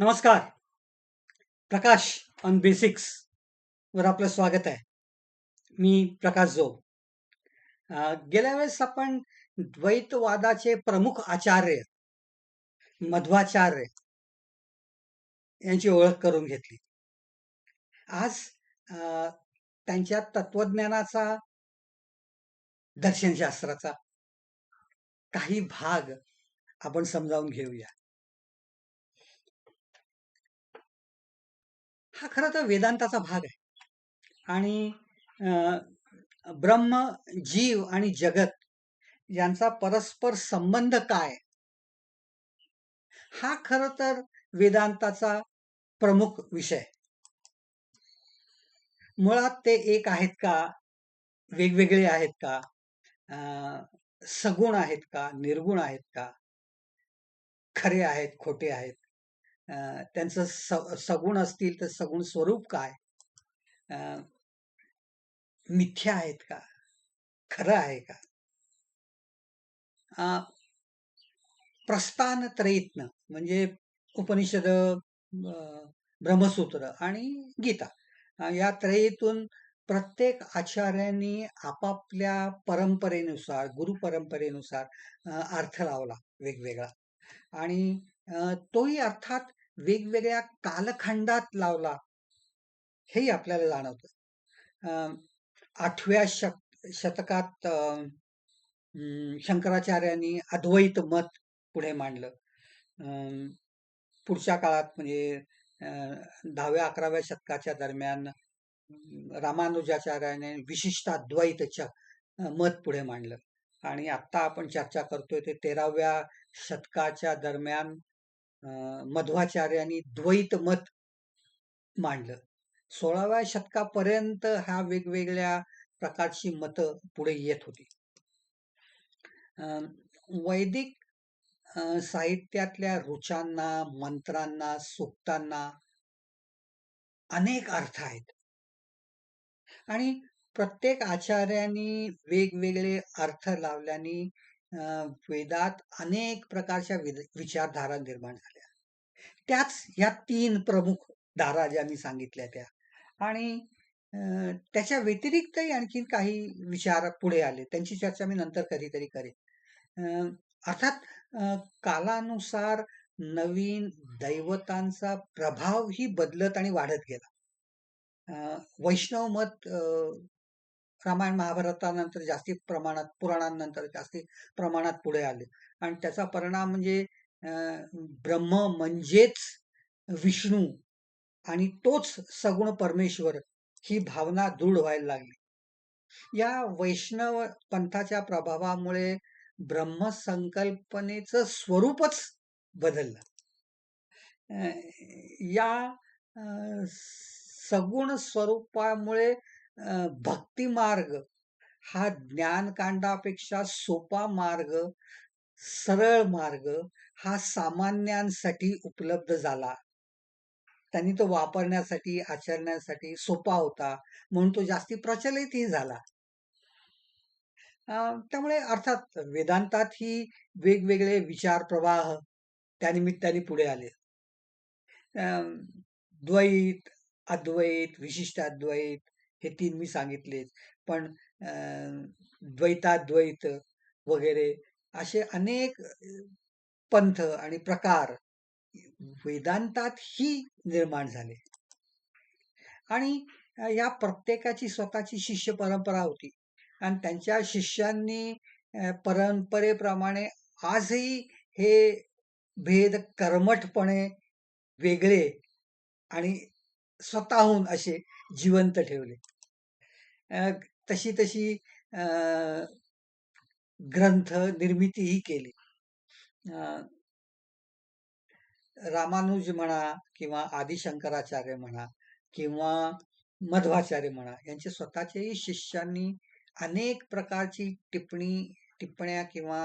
नमस्कार. प्रकाश on basics वर आपलं स्वागत आहे. मी प्रकाश जो गेल्या वेळेस आपण द्वैतवादाचे प्रमुख आचार्य मध्वाचार्य यांची ओळख करून घेतली. आज त्यांच्या तत्वज्ञानाचा दर्शनशास्त्राचा काही भाग आपण समजावून घेऊया. हा खरं तर वेदांताचा भाग आहे. आणि ब्रह्म जीव आणि जगत यांचा परस्पर संबंध काय? हा खर तर वेदांताचा प्रमुख विषय. मुळात ते एक आहेत का? वेगवेगळे आहेत का? सगुण आहेत का? निर्गुण आहेत का? खरे आहेत खोटे आहेत? त्यांचं स सगुण असतील तर सगुण स्वरूप काय? मिथ्या आहेत का? खरं आहे का? प्रस्थान त्रयत्न म्हणजे उपनिषद ब्रह्मसूत्र आणि गीता. या त्रयीतून प्रत्येक आचार्यांनी आपापल्या परंपरेनुसार गुरु परंपरेनुसार अर्थ लावला वेगवेगळा. आणि तोही अर्थात वेगवेगळ्या कालखंडात लावला हेही आपल्याला जाणवतं. आठव्या शत शतकात शंकराचार्यांनी अद्वैत मत पुढे मांडलं. पुढच्या काळात म्हणजे दहाव्या अकराव्या शतकाच्या दरम्यान रामानुजाचार्याने विशिष्ट अद्वैतच्या मत पुढे मांडलं. आणि आत्ता आपण चर्चा करतोय ते तेराव्या शतकाच्या दरम्यान मध्वाचार्यांनी द्वैत मत मांडलं. सोळाव्या शतकापर्यंत ह्या वेगवेगळ्या प्रकारची मतं पुढे येत होती. वैदिक साहित्यातल्या रुचांना मंत्रांना सुक्तांना अनेक अर्थ आहेत. आणि प्रत्येक आचार्यांनी वेगवेगळे अर्थ लावल्याने वेदात अनेक प्रकारच्या विद- विचारधारा निर्माण झाल्या. त्याच ह्या तीन प्रमुख धारा ज्या मी सांगितल्या त्या. आणि त्याच्या व्यतिरिक्तही आणखीन काही विचार पुढे आले. त्यांची चर्चा मी नंतर कधीतरी करेन. अर्थात कालानुसार नवीन दैवतांचा प्रभावही बदलत आणि वाढत गेला. वैष्णव मत रामायण महाभारतानंतर जास्ती प्रमाणात पुराणांनंतर जास्ती प्रमाणात पुढे आले. आणि त्याचा परिणाम म्हणजे अं, ब्रह्म म्हणजेच विष्णू आणि तोच सगुण परमेश्वर ही भावना दृढ व्हायला लागली. या वैष्णव पंथाच्या प्रभावामुळे ब्रह्मसंकल्पनेचं स्वरूपच बदललं. या सगुण स्वरूपामुळे अं, भक्ती मार्ग हा ज्ञानकांडापेक्षा सोपा मार्ग सरळ मार्ग हा सामान्यांसाठी उपलब्ध झाला. त्यांनी तो वापरण्यासाठी आचरण्यासाठी सोपा होता म्हणून तो जास्ती प्रचलितही झाला. अं, त्यामुळे अर्थात वेदांतात ही वेगवेगळे विचार प्रवाह त्यानिमित्ताने पुढे आले. अं, द्वैत अद्वैत विशिष्ट अद्वैत हे तीन मी सांगितले पण द्वैताद्वैत वगैरे असे अनेक पंथ आणि प्रकार वेदांतात ही निर्माण झाले. आणि या प्रत्येकाची स्वतःची शिष्य परंपरा होती. आणि त्यांच्या शिष्यांनी परंपरेप्रमाणे आजही हे भेद कर्मठपणे वेगळे आणि स्वतःहून असे जिवंत ठेवले. अ, तशी तशी अ, ग्रंथ निर्मितीही केली. अ, रामानुज म्हणा किंवा आदिशंकराचार्य म्हणा किंवा मध्वाचार्य म्हणा यांचे स्वतःच्याही शिष्यांनी अनेक प्रकारची टिप्पणी टिप्पण्या किंवा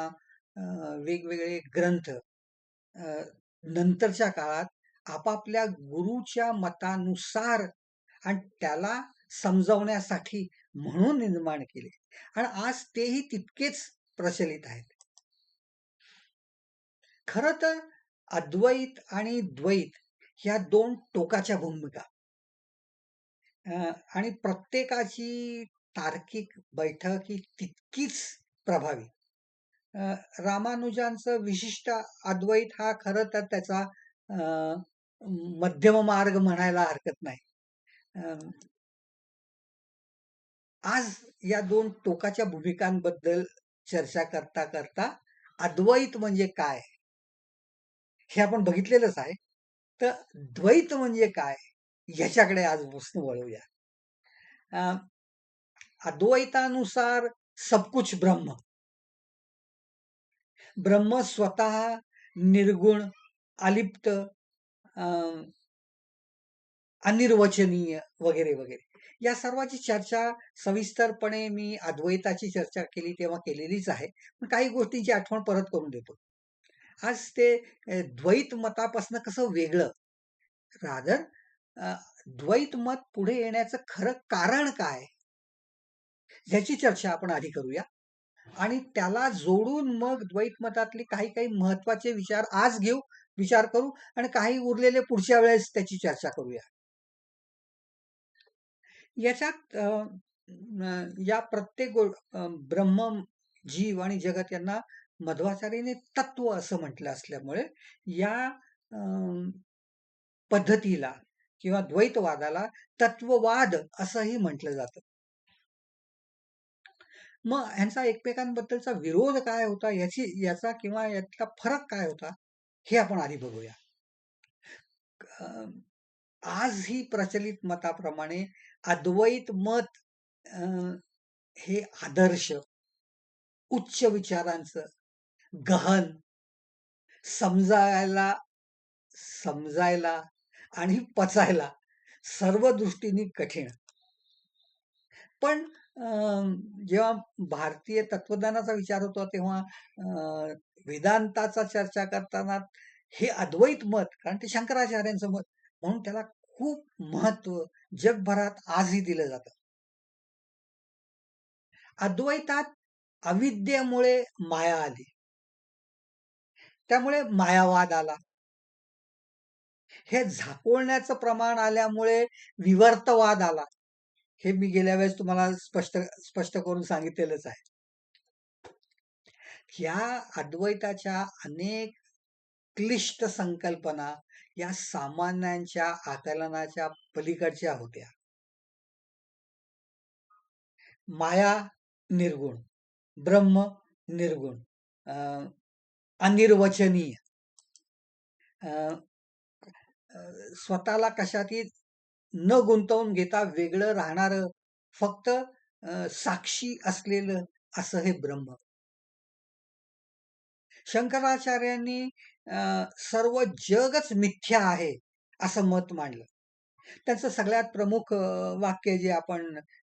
अ, वेगवेगळे ग्रंथ अ, नंतरच्या काळात आपापल्या गुरुच्या मतानुसार आणि त्याला समजवण्यासाठी म्हणून निर्माण केले आणि आज तेही तितकेच प्रचलित आहेत खर तर अद्वैत आणि द्वैत ह्या दोन टोकाच्या भूमिका आणि प्रत्येकाची तार्किक बैठक ही तितकीच प्रभावी. रामानुजांचं विशिष्ट अद्वैत हा खर तर त्याचा मध्यम मार्ग म्हणायला हरकत नाही. आज या दोन टोकाच्या भूमिकांबद्दल चर्चा करता करता अद्वैत म्हणजे काय? हे आपण बघितलेलंच आहे. तर द्वैत म्हणजे काय? ह्याच्याकडे वस्तू वळूया. अद्वैतानुसार सब कुछ ब्रह्म. ब्रह्म स्वतः निर्गुण, अलिप्त, अनिर्वचनीय वगैरे, वगैरे. या सर्वाची चर्चा सविस्तरपणे मी अद्वैताची चर्चा केली तेव्हा केलेलीच आहे. पण काही गोष्टींची आठवण परत करून देतो. आज ते द्वैत मतापासून कसं वेगळं? रादर द्वैत मत पुढे येण्याचं खरं कारण काय? ह्याची चर्चा आपण आधी करूया आणि त्याला जोडून मग द्वैत मतातले काही काही महत्त्वाचे विचार आज घेऊ, विचार करू आणि काही उरलेले पुढच्या वेळेस त्याची चर्चा करूया. याच्यात अ, अ, या प्रत्येक गो अ, ब्रह्म, जीव आणि जगत यांना मध्वाचार्यांनी तत्व असं म्हटलं असल्यामुळे या अ, पद्धतीला किंवा द्वैतवादाला तत्ववाद असंही म्हटलं जातं. मग ह्यांचा एकमेकांबद्दलचा विरोध काय होता याची याचा किंवा यातला फरक काय होता? हे आपण आधी बघूया. अ, आजही प्रचलित मताप्रमाणे अद्वैत मत हे आदर्श, उच्च विचारांचं, गहन, समजायला समजायला आणि पचायला सर्व दृष्टीने कठीण. पण जेव्हा भारतीय तत्वज्ञानाचा विचार होतो तेव्हा वेदांताचा चर्चा करताना हे अद्वैत मत कारण ते शंकराचार्यांचं मत म्हणून त्याला खूप महत्त्व जगभरात आजही दिलं जातं. अद्वैतात अविद्येमुळे माया आली. त्यामुळे मायावाद आला. हे झाकोळण्याचं प्रमाण आल्यामुळे विवर्तवाद आला. हे मी गेल्या वेळेस तुम्हाला स्पष्ट स्पष्ट करून सांगितलेलंच आहे. ह्या अद्वैताच्या अनेक क्लिष्ट संकल्पना या सामान्यांच्या आकलनाच्या पलीकडच्या होत्या. माया निर्गुण, ब्रह्म निर्गुण, अनिर्वचनीय. स्वतःला कशातही न गुंतवून घेता वेगळं राहणार फक्त साक्षी असलेलं असं हे ब्रह्म. शंकराचार्यांनी सर्व जगच मिथ्या आहे, असं मत मांडलं. त्यांचं सगळ्यात प्रमुख वाक्य जे आपण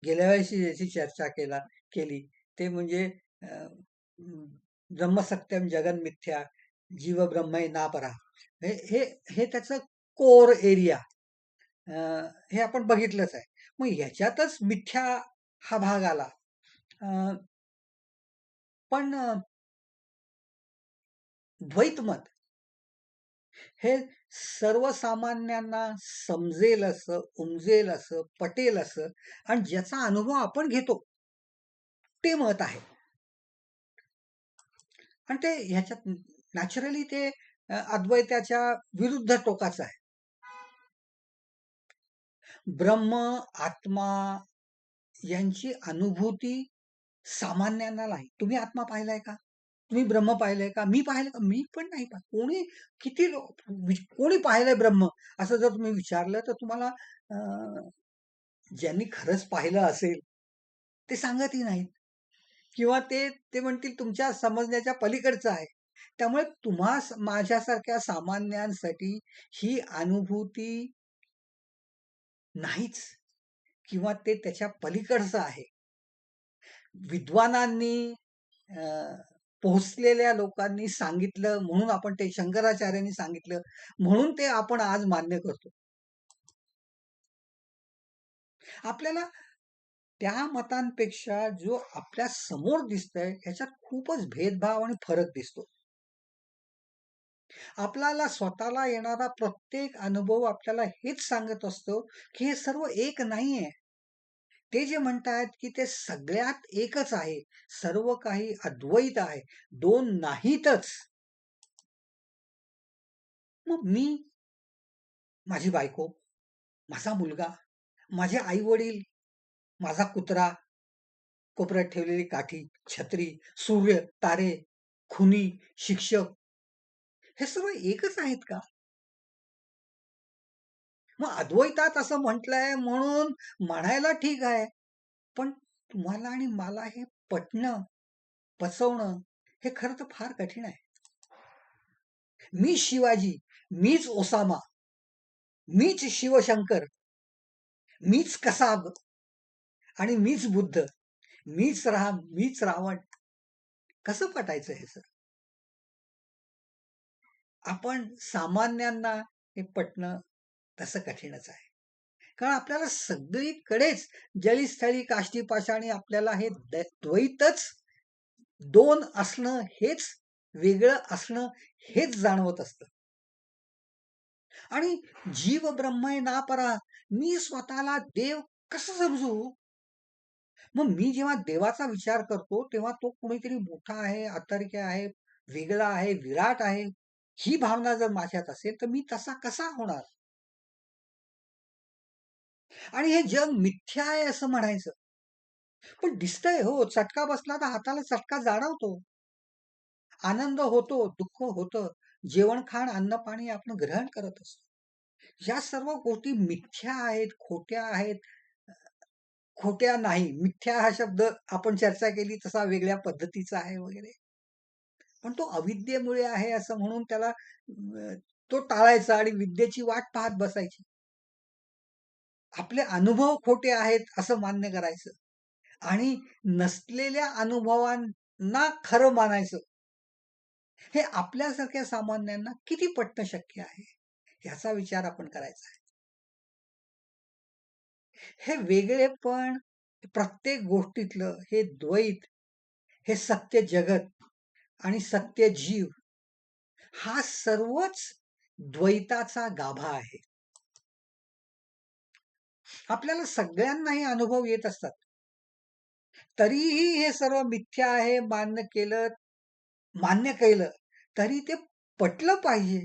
गेल्या वेळेशी ज्याची चर्चा केला केली, ते म्हणजे ब्रह्मसत्यम ब्रह्म सत्यम जगन मिथ्या, जीव ब्रह्मै नापरा. हे हे हे त्याचं कोर एरिया. हे आपण बघितलंच आहे. मग ह्याच्यातच मिथ्या हा भाग आला. पण द्वैतमत हे सर्वसामान्यांना समजेल असं, उमजेल असं, पटेल असं आणि ज्याचा अनुभव आपण घेतो, ते मत आहे. आणि ते ह्याच्यात नॅचरली ते अद्वैताच्या विरुद्ध टोकाचं आहे. ब्रह्म, आत्मा यांची अनुभूती सामान्यांना नाही. तुम्ही आत्मा पाहिलाय का? तुम्ही ब्रह्म पाहिलंय का? मी पाहिलं का? मी पण नाही पाहिलं. कोणी किती लोक कोणी पाहिलंय ब्रह्म? असं जर तुम्ही विचारलं तर तुम्हाला ज्यांनी खरंच पाहिलं असेल, ते सांगतही नाहीत. किंवा ते ते म्हणतील तुमच्या समजण्याच्या पलीकडचं आहे. त्यामुळे तुम्हा माझ्यासारख्या सामान्यांसाठी ही अनुभूती नाहीच किंवा ते त्याच्या पलीकडचं आहे. विद्वानांनी पोहोचलेल्या लोकांनी सांगितलं म्हणून आपण ते शंकराचार्यांनी सांगितलं म्हणून ते आपण आज मान्य करतो. आपल्याला त्या मतांपेक्षा जो आपल्यासमोर दिसतंय ह्याच्यात खूपच भेदभाव आणि फरक दिसतो. आपल्याला स्वतःला येणारा प्रत्येक अनुभव आपल्याला हेच सांगत असतो, की हे सर्व एक नाहीये. ते जे म्हणतायत, की ते सगळ्यात एकच आहे. सर्व काही अद्वैत आहे. दोन नाहीतच. मग मी माझी बायको, माझा मुलगा, माझे आई-वडील, माझा कुत्रा, कोपऱ्यात ठेवलेली काठी, छत्री, सूर्य, तारे, खुनी, शिक्षक हे सर्व एकच आहेत का? मग अद्वैतात असं म्हटलंय म्हणून म्हणायला ठीक आहे. पण तुम्हाला आणि मला हे पटणं, पचवणं हे खरं तर फार कठीण आहे. मी शिवाजी, मीच ओसामा, मीच शिवशंकर, मीच कसाब आणि मीच बुद्ध, मीच राम, मीच रावण. कसं पटायचं हे सर? आपण सामान्यांना हे पटणं तसं कठीणच आहे. कारण आपल्याला सगळीकडेच जळीस्थळी काष्टी-पाषाणी आपल्याला हे द्वैतच दोन असणं हेच वेगळं असणं हेच जाणवत असतं. आणि जीव ब्रह्मय नापरा. मी स्वतःला देव कसं समजू? मग मी जेव्हा देवाचा विचार करतो, तेव्हा तो कोणीतरी मोठा आहे, अतर्क्य आहे, वेगळा आहे, विराट आहे. ही भावना जर माझ्यात असेल, तर मी तसा कसा होणार? आणि हे जग मिथ्या आहे असं म्हणायचं. पण दिसतंय हो, चटका बसला तर हाताला चटका जाणवतो. आनंद होतो, दुःख होतं. जेवण-खाण, अन्न-पाणी आपण ग्रहण करत असतो. या सर्व गोष्टी मिथ्या आहेत, खोट्या आहेत. खोट्या नाही. मिथ्या हा शब्द आपण चर्चा केली तसा वेगळ्या पद्धतीचा आहे वगैरे. पण तो अविद्येमुळे आहे असं म्हणून त्याला तो टाळायचा आणि विद्येची वाट पाहत बसायची. आपले अनुभव खोटे आहेत असं मान्य करायचं आणि नसलेल्या अनुभवांना खरं मानायचं. हे आपल्यासारख्या सामान्यांना किती पटणं शक्य आहे? याचा विचार आपण करायचा आहे. हे वेगळेपण प्रत्येक गोष्टीतलं हे द्वैत, हे सत्य जगत आणि सत्य जीव हा सर्वच द्वैताचा गाभा आहे. आपल्याला सगळ्यांना हे अनुभव येत असतात. तरीही हे सर्व मिथ्या आहे मान्य केलं मान्य केलं, तरी ते पटलं पाहिजे.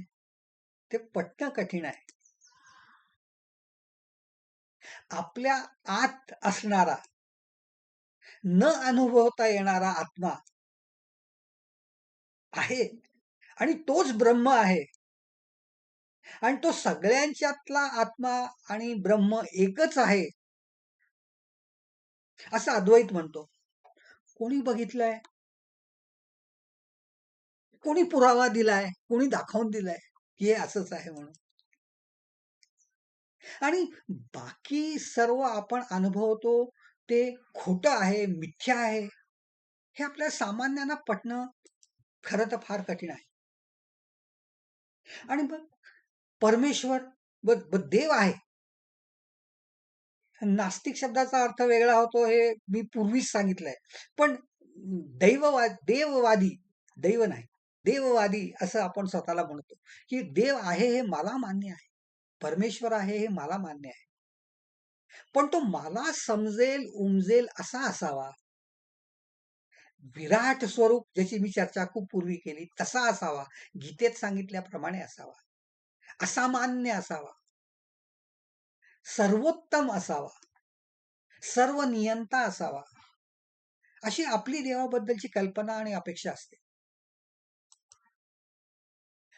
ते पटणं कठीण आहे. आपल्या आत असणारा न अनुभवता येणारा आत्मा आहे आणि तोच ब्रह्म आहे. आणि तो सगळ्यांच्यातला आत्मा आणि ब्रह्म एकच आहे. असं अद्वैत म्हणतो. कोणी बघितलंय? कोणी पुरावा दिलाय? कोणी दाखवून दिलाय, की हे असंच आहे म्हणून? आणि बाकी सर्व आपण अनुभवतो ते खोटं आहे, मिथ्या आहे. हे आपल्या सामान्यांना पटणं खरं तर फार कठीण आहे. आणि मग परमेश्वर व देव आहे. नास्तिक शब्दाचा अर्थ वेगळा होतो हे मी पूर्वीच सांगितलंय. पण दैववा देववादी, दैव नाही, देववादी असं आपण स्वतःला म्हणतो, की देव आहे हे मला मान्य आहे. परमेश्वर आहे हे मला मान्य आहे. पण तो मला समजेल, उमजेल असा असावा. विराट स्वरूप ज्याची मी चर्चा खूप पूर्वी केली तसा असावा. गीतेत सांगितल्याप्रमाणे असावा. असामान्य असावा. सर्वोत्तम असावा. सर्व नियंता असावा. अशी आपली देवाबद्दलची कल्पना आणि अपेक्षा असते.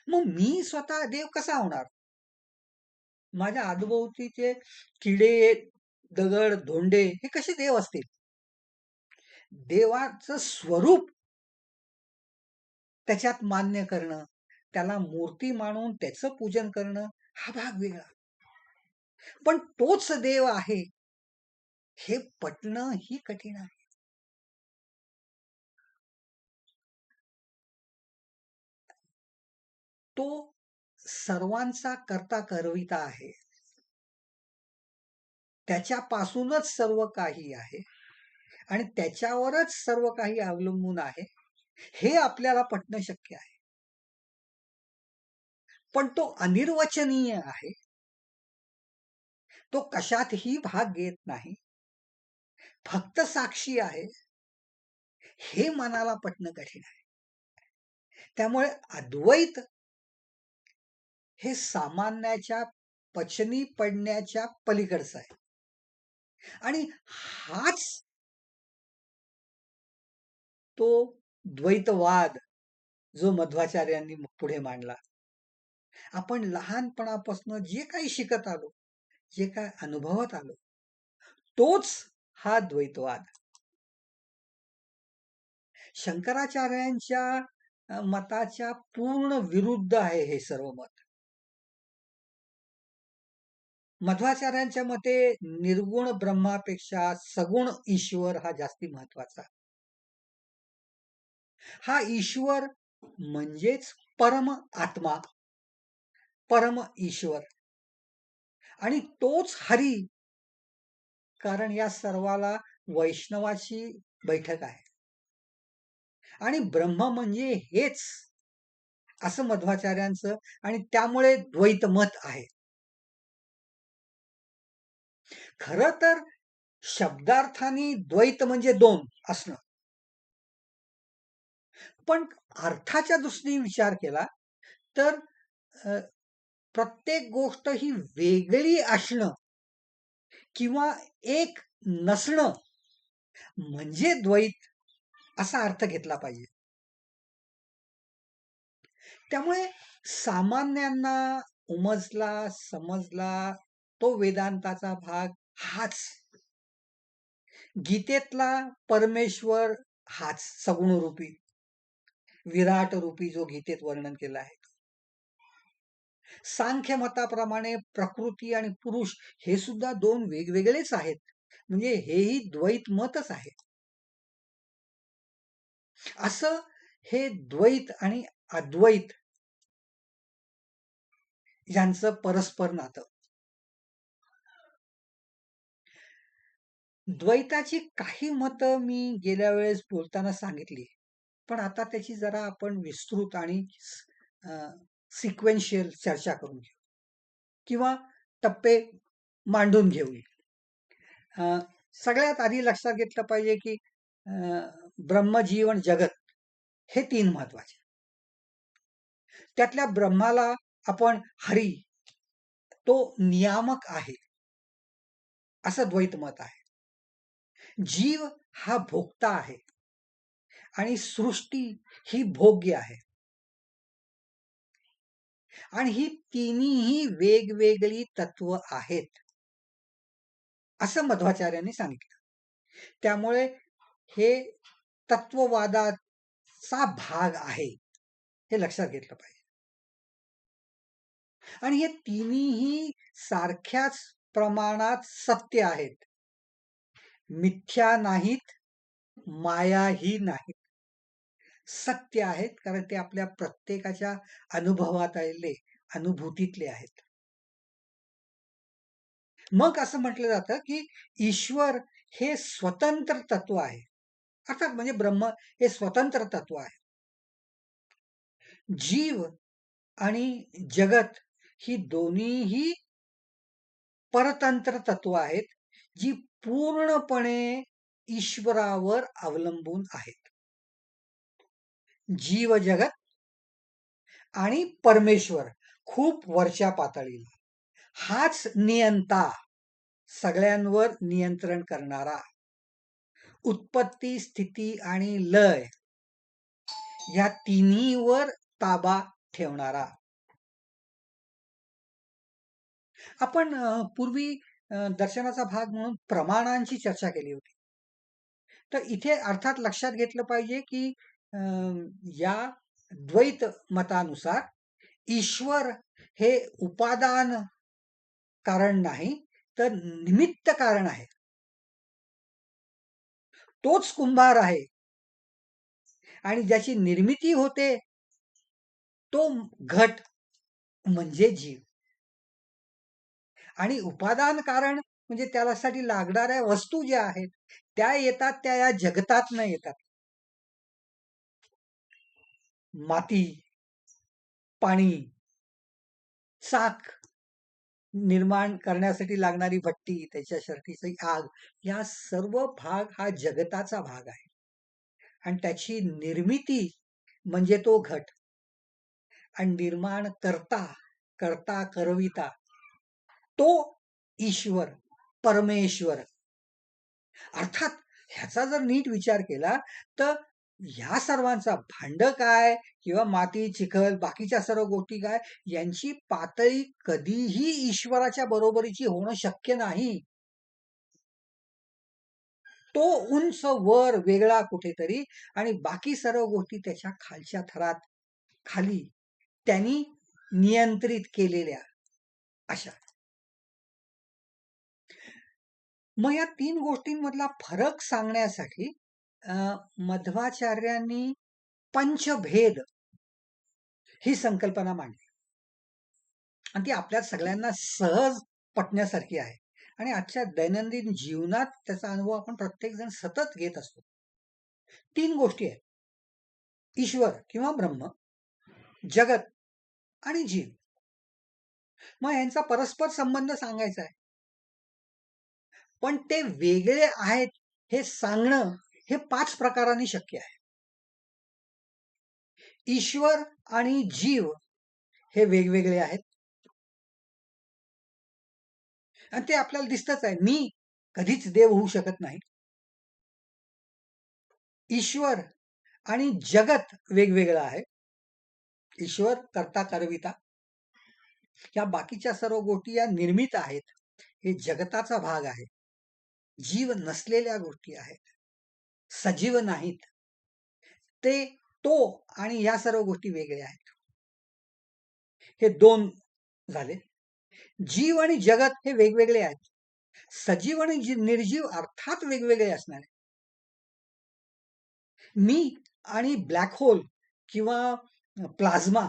मग मी स्वतः देव कसा होणार? माझ्या आदभोवतीचे किडे, दगड, धोंडे हे कसे देव असतील? देवाचं स्वरूप त्याच्यात मान्य करणं, त्याला मूर्ती मानून त्याचं पूजन करणं हा भाग वेगळा. पण तोच देव आहे, हे पटणं ही कठीण आहे. तो सर्वांचा कर्ता करविता आहे. त्याच्यापासूनच सर्व काही आहे आणि त्याच्यावरच सर्व काही अवलंबून आहे. हे आपल्याला पटणं शक्य आहे. पण तो अनिर्वचनीय आहे. तो कशातही भाग घेत नाही. फक्त साक्षी आहे. हे मनाला पटणं कठीण आहे. त्यामुळे अद्वैत हे सामान्याच्या पचनी पडण्याच्या पलीकडचं आहे. आणि हाच तो द्वैतवाद जो मध्वाचार्यांनी पुढे मांडला. आपण लहानपणापासून जे काही शिकत आलो जे काय अनुभवत आलो तोच हा द्वैतवाद. शंकराचार्यांच्या मताच्या पूर्ण विरुद्ध आहे हे सर्व मत. मध्वाचार्यांच्या मते निर्गुण ब्रह्मापेक्षा सगुण ईश्वर हा जास्ती महत्त्वाचा हा ईश्वर म्हणजेच परम आत्मा. परम ईश्वर. आणि तोच हरी कारण या सर्वाला वैष्णवाची बैठक आहे. आणि ब्रह्म म्हणजे हेच असं मध्वाचार्यांचं आणि त्यामुळे द्वैत मत आहे. खर तर शब्दार्थाने द्वैत म्हणजे दोन असणं. पण अर्थाच्या दृष्टीने विचार केला तर प्रत्येक गोष्ट ही वेगळी असणं किंवा एक नसणं म्हणजे द्वैत असा अर्थ घेतला पाहिजे. त्यामुळे सामान्यांना उमजला समजला तो वेदांताचा भाग हाच. गीतेतला परमेश्वर हाच सगुण रूपी विराट रूपी जो गीतेत वर्णन केला आहे. सांख्य मताप्रमाणे प्रकृती आणि पुरुष हे सुद्धा दोन वेगवेगळेच आहेत. म्हणजे हेही द्वैत मतच आहे. असं हे द्वैत आणि अद्वैत यांचं परस्पर नातं. द्वैताची काही मतं मी गेल्या वेळेस बोलताना सांगितली. पण आता त्याची जरा आपण विस्तृत आणि सिक्वेन्शियल चर्चा करून घेऊ. किंवा टप्पे मांडून घेऊ. सगळ्यात आधी लक्षात घेतलं पाहिजे की ब्रह्मजीवन जगत हे तीन महत्त्वाचे त्यातल्या ब्रह्माला आपण हरी तो नियामक आहे. असं द्वैत मत आहे. जीव हा भोगता आहे. आणि सृष्टी ही भोग्य आहे. आणि ही तिन्ही वेगवेगळी तत्व आहेत. असं मध्वाचार्यांनी सांगितलं. त्यामुळे हे तत्ववादाचा भाग आहे हे लक्षात घेतलं पाहिजे. आणि हे तिन्ही सारख्याच प्रमाणात सत्य आहेत. मिथ्या नाहीत मायाही नाहीत. सत्य आहेत कारण ते आपल्या प्रत्येकाच्या अनुभवात आलेले अनुभूतीतले आहेत. मग असं म्हटलं जातं की ईश्वर हे स्वतंत्र तत्व आहे. अर्थात म्हणजे ब्रह्म हे स्वतंत्र तत्व आहे. जीव आणि जगत ही दोन्हीही परतंत्र तत्व आहेत जी पूर्णपणे ईश्वरावर अवलंबून आहेत. जीव जगत आणि परमेश्वर खूप वरच्या पातळीला. हाच नियंता सगळ्यांवर नियंत्रण करणारा. उत्पत्ती स्थिती आणि लय या तिन्हीवर ताबा ठेवणारा. आपण पूर्वी दर्शनाचा भाग म्हणून प्रमाणांची चर्चा केली होती. तर इथे अर्थात लक्षात घेतलं पाहिजे की या द्वैत मतानुसार ईश्वर हे उपादान कारण नाही तर निमित्त कारण आहे. तोच कुंभार आहे. आणि ज्याची निर्मिती होते तो घट म्हणजे जीव. आणि उपादान कारण म्हणजे त्यासाठी लागणाऱ्या वस्तू ज्या आहेत त्या येतात त्या या जगतात न येतात. माती पाणी चाक निर्माण करण्यासाठी लागणारी भट्टी त्याच्या शर्टीची आग या सर्व भाग हा जगताचा भाग आहे. आणि त्याची निर्मिती म्हणजे तो घट. आणि निर्माण करता करता करविता तो ईश्वर परमेश्वर. अर्थात ह्याचा जर नीट विचार केला तर ह्या सर्वांचा भांड काय किंवा माती चिखल बाकीच्या सर्व गोष्टी काय यांची पातळी कधीही ईश्वराच्या बरोबरीची होणं शक्य नाही. तो उंच वर वेगळा कुठेतरी आणि बाकी सर्व गोष्टी त्याच्या खालच्या थरात खाली त्यांनी नियंत्रित केलेल्या अशा. मग या तीन गोष्टींमधला फरक सांगण्यासाठी मध्वाचार्यांनी पंचभेद ही संकल्पना मांडली. आणि ती आपल्या सगळ्यांना सहज पटण्यासारखी आहे. आणि आजच्या दैनंदिन जीवनात त्याचा अनुभव आपण प्रत्येक जण सतत घेत असतो. तीन गोष्टी आहेत. ईश्वर किंवा ब्रह्म जगत आणि जीव. मग यांचा परस्पर संबंध सांगायचा आहे. पण ते वेगळे आहेत हे सांगणं हे पाच प्रकाराने शक्य आहे. ईश्वर आणि जीव हे वेगवेगळे आहेत. आणि ते आपल्याला दिसतच आहे. मी कधीच देव होऊ शकत नाही. ईश्वर आणि जगत वेगवेगळं आहे. ईश्वर करता करविता या बाकीच्या सर्व गोष्टी या निर्मित आहेत. हे जगताचा भाग आहे. जीव नसलेल्या गोष्टी आहेत. सजीव नाहीत. ते तो आणि या सर्व गोष्टी वेगळ्या आहेत. हे दोन झाले. जीव आणि जगत हे वेगवेगळे आहेत. सजीव आणि निर्जीव अर्थात वेगवेगळे असणार मी आणि ब्लॅक होल किंवा प्लाझ्मा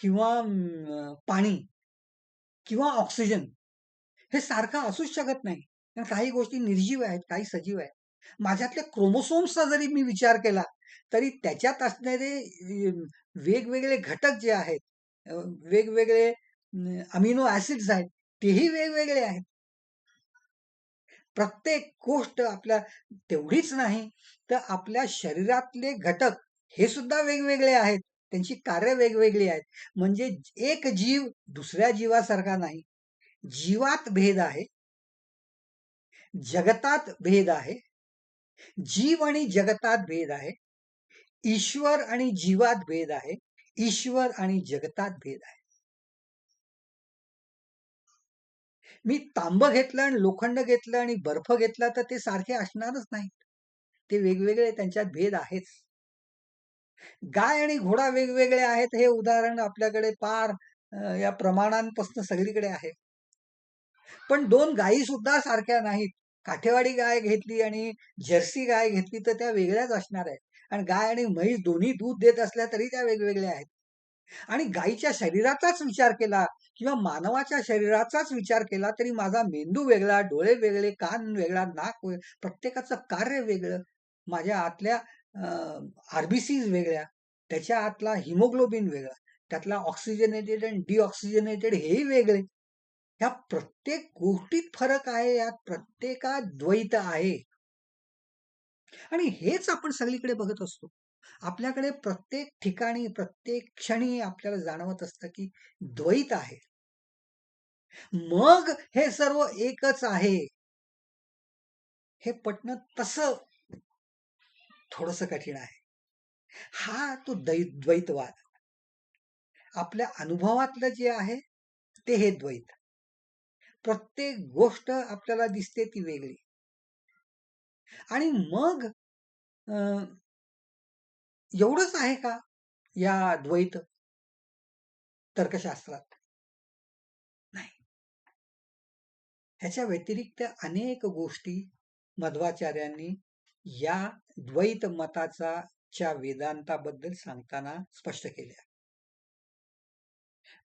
किंवा पाणी किंवा ऑक्सिजन हे सारखं असूच शकत नाही. काही गोष्टी निर्जीव आहेत काही सजीव आहेत. माझ्यातल्या क्रोमोसोम्सचा जरी मी विचार केला तरी त्याच्यात असणारे वेगवेगळे घटक जे आहेत वेगवेगळे अमिनो ऍसिड्स आहेत तेही वेगवेगळे आहेत. प्रत्येक गोष्ट आपल्या तेवढीच नाही तर आपल्या शरीरातले घटक हे सुद्धा वेगवेगळे आहेत त्यांची कार्य वेगवेगळी आहेत. म्हणजे एक जीव दुसऱ्या जीवासारखा नाही. जीवात भेद आहे जगतात भेद आहे जीव आणि जगतात भेद आहे. ईश्वर आणि जीवात भेद आहे. ईश्वर आणि जगतात भेद आहे. मी तांब घेतलं आणि लोखंड घेतलं आणि बर्फ घेतला तर ते सारखे असणारच नाही ते वेगवेगळे त्यांच्यात भेद आहेच. गाय आणि घोडा वेगवेगळे आहेत हे उदाहरण आपल्याकडे पार या प्रमाणांपासून सगळीकडे आहे. पण दोन गायी सुद्धा सारख्या नाहीत. काठेवाडी गाय घेतली आणि जर्सी गाय घेतली तर त्या वेगळ्याच असणार आहेत. आणि गाय आणि म्हैस दोन्ही दूध देत असल्या तरी त्या वेगवेगळ्या आहेत. आणि गायीच्या शरीराचाच विचार केला किंवा मानवाच्या शरीराचाच विचार केला तरी माझा मेंदू वेगळा डोळे वेगळे कान वेगळा नाक प्रत्येकाचं कार्य वेगळं. माझ्या आतल्या आरबीसीज वेगळ्या. त्याच्या आतला हिमोग्लोबिन वेगळा. त्यातला ऑक्सिजनेटेड आणि डिऑक्सिजनेटेड हेही वेगळे. ह्या प्रत्येक गोष्टीत फरक आहे यात प्रत्येकात द्वैत आहे. आणि हेच आपण सगळीकडे बघत असतो. आपल्याकडे प्रत्येक ठिकाणी प्रत्येक क्षणी आपल्याला जाणवत असतं की द्वैत आहे. मग हे सर्व एकच आहे. हे पटणं तस थोडस कठीण आहे. हा तो द्वैतवाद. आपल्या अनुभवातलं जे आहे ते हे द्वैत. प्रत्येक गोष्ट आपल्याला दिसते ती वेगळी. आणि मग एवढंच आहे का या द्वैत तर्कशास्त्रात? नाही. ह्याच्या व्यतिरिक्त अनेक गोष्टी मध्वाचार्यांनी या द्वैत मताचा च्या वेदांताबद्दल सांगताना स्पष्ट केल्या.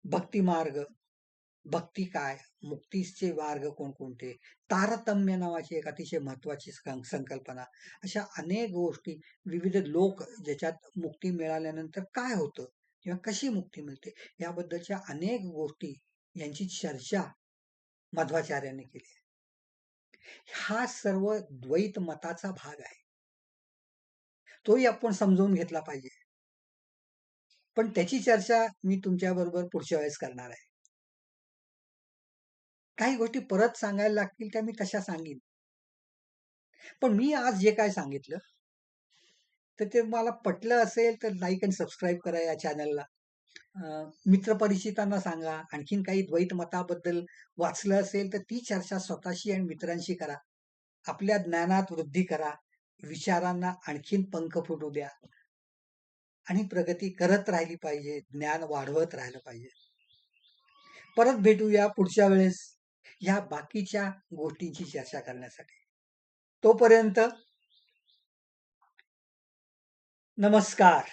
भक्तिमार्ग भक्ती काय? मुक्तीचे मार्ग कोणकोणते? तारतम्य नावाची एक अतिशय महत्वाची संकल्पना. अशा अनेक गोष्टी विविध लोक ज्याच्यात मुक्ती मिळाल्यानंतर काय होतं? किंवा कशी मुक्ती मिळते? याबद्दलच्या अनेक गोष्टी यांची चर्चा मध्वाचार्यांनी केली हा सर्व द्वैत मताचा भाग आहे. तोही आपण समजून घेतला पाहिजे. पण त्याची चर्चा मी तुमच्या बरोबर पुढच्या वेळेस करणार आहे. काही गोष्टी परत सांगायला लागतील त्या मी तशा सांगेन. पण मी आज जे काय सांगितलं तर ते मला पटलं असेल तर लाईक आणि सबस्क्राईब करा या चॅनलला मित्रपरिचितांना सांगा. आणखीन काही द्वैत मताबद्दल वाचलं असेल तर ती चर्चा स्वतःशी आणि मित्रांशी करा. आपल्या ज्ञानात वृद्धी करा. विचारांना आणखीन पंख फुटू द्या. आणि प्रगती करत राहिली पाहिजे. ज्ञान वाढवत राहिलं पाहिजे. परत भेटूया पुढच्या वेळेस. या बाकीच्या गोष्टींची चर्चा करण्यासाठी. तोपर्यंत नमस्कार.